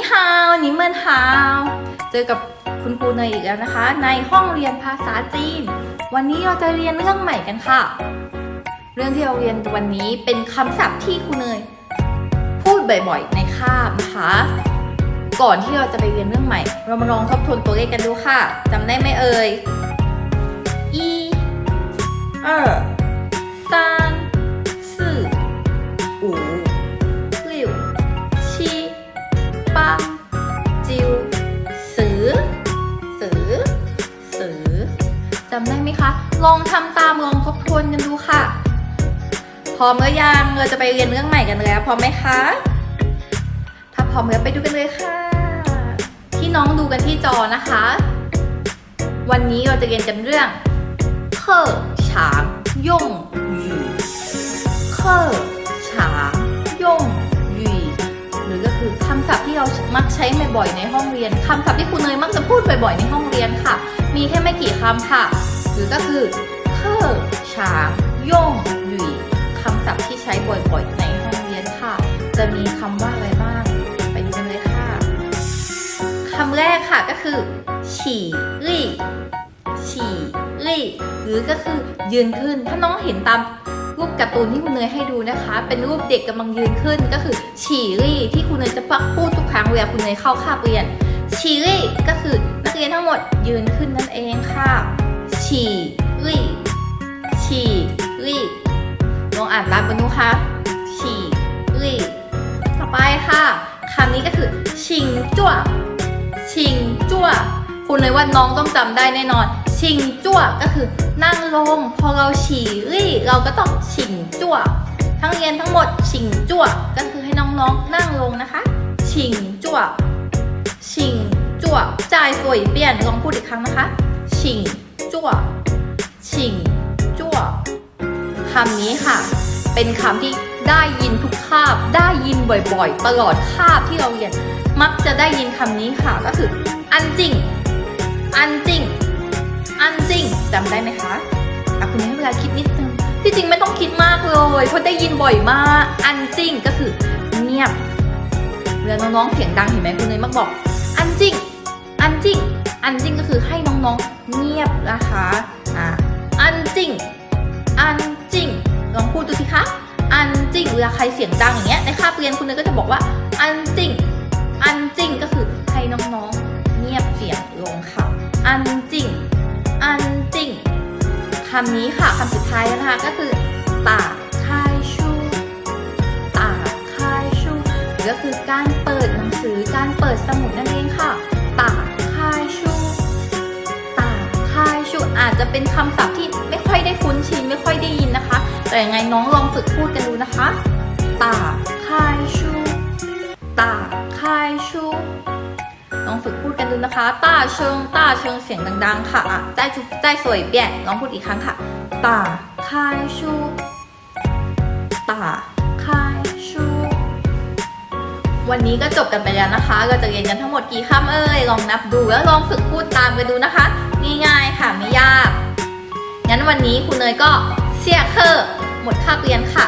นฮาว เจอกับคุณครูเนยอีกแล้วนะคะ ในห้องเรียนภาษาจีน วันนี้เราจะเรียนเรื่องใหม่กันค่ะ เรื่องที่เราเรียนวันนี้เป็นคำศัพท์ที่ครูเนยพูดบ่อยๆ ในคาบนะคะ ก่อนที่เราจะไปเรียนเรื่องใหม่ เรามาลองทบทวนตัวเลขกันดูค่ะจำได้ไหมเอ่ยำได้ไหมคะ ลองทำตามลองทบทวนกันดูค่ะ พร้อมหรือยังเราจะไปเรียนเรื่องใหม่กันแล้วพร้อมไหมคะ ถ้าพร้อมแล้วไปดูกันเลยค่ะ ที่น้องดูกันที่จอนะคะ วันนี้เราจะเรียนกันเรื่องเคอฉางย่งหยูเคอฉางย่งหยูหรือก็คือคำศัพท์ที่เรามักใช้บ่อยๆในห้องเรียนคำศัพท์ที่ครูเนยมักจะพูดบ่อยๆในห้องเรียนค่ะ มีแค่ไม่กี่คำค่ะ หรือก็คือเคอฉางย่งหยูคำศัพท์ที่ใช้บ่อยๆในห้องเรียนค่ะ จะมีคำว่าอะไรบ้าง ไปดูกันเลยค่ะคำแรกค่ะก็คือ ฉี่รี่ฉี่รี่หรือก็คือยืนขึ้น ถ้าน้องเห็นตามรูปการ์ตูนที่คุณเนยให้ดูนะคะ เป็นรูปเด็กกำลังยืนขึ้นก็คือ ฉี่รี่ที่คุณเนยจะปักพูดทุกครั้งเวลาคุณเนยเข้าคาบเรียนฉี่รี่ก็คือ เรียนทั้งหมดยืนขึ้นนั่นเองค่ะฉี่รีฉี่รีลองอ่านตามกันดูค่ะฉี่รีต่อไปค่ะคำนี้ก็คือ ชิงจั่วชิงจั่วคุณเลยว่าน้องต้องจำได้แน่นอน ชิงจั่วก็คือนั่งลง พอเราฉี่รีเราก็ต้องชิงจั่วทั้งเรียนทั้งหมดชิงจั่วก็คือให้น้องๆนั่งลงนะคะ ชิงจั่วชิง วจ่ายสวยเปลี่ยนลองพูดอีกครั้งนะคะชิงจั่วชิงจั่วคำนี้ค่ะ เป็นคำที่ได้ยินทุกคาบ ได้ยินบ่อยๆ ตลอดคาบที่เราเรียน มักจะได้ยินคำนี้ค่ะ ก็คือ อันจริง อันจริง อันจริงจำได้ไหมคะอะคุณให้เวลาคิดนิดนึง ที่จริงไม่ต้องคิดมากเลยเพราะได้ยินบ่อยมาก อันจริงก็คือเงียบเวลาน้องๆเสียงดังเห็นไหมคุณเนยมักบอก อันจริง อันจริงอันจริงก็คือให้น้องๆ เงียบนะคะอะอันจริงอันจริงลองพูดดูสิคะ อันจริงเวลาใครเสียงดังอย่างเงี้ย ในคาบเรียนคุณเนยก็จะบอกว่า อันจริงอันจริงก็คือให้น้องๆ เงียบเสียงลงค่ะ อันจริงอันจริงคำนี้ค่ะคำสุดท้ายนะคะก็คือตาคายชูตาคายชูหรือก็คือการเปิดหนังสือการเปิดสมุดนั่นเองค่ะตา เป็นคำศัพท์ที่ไม่ค่อยได้คุ้นชินไม่ค่อยได้ยินนะคะ แต่ยังไงน้องลองฝึกพูดกันดูนะคะตาคายชูตาคายชูลองฝึกพูดกันดูนะคะตาเชิงตาเชิงเสียงดัง ๆ ค่ะอะใจจุใจสวยเปี่ยนลองพูดอีกครั้งค่ะตาคายชูตาคายชูวันนี้ก็จบกันไปแล้วนะคะเราจะเรียนกันทั้งหมดกี่คำเอ่ย ลองนับดูแล้วลองฝึกพูดตามกันดูนะคะ ง่ายๆค่ะไม่ยาก งั้นวันนี้คุณเนยก็เสียเคอร์หมดคาบเรียนค่ะ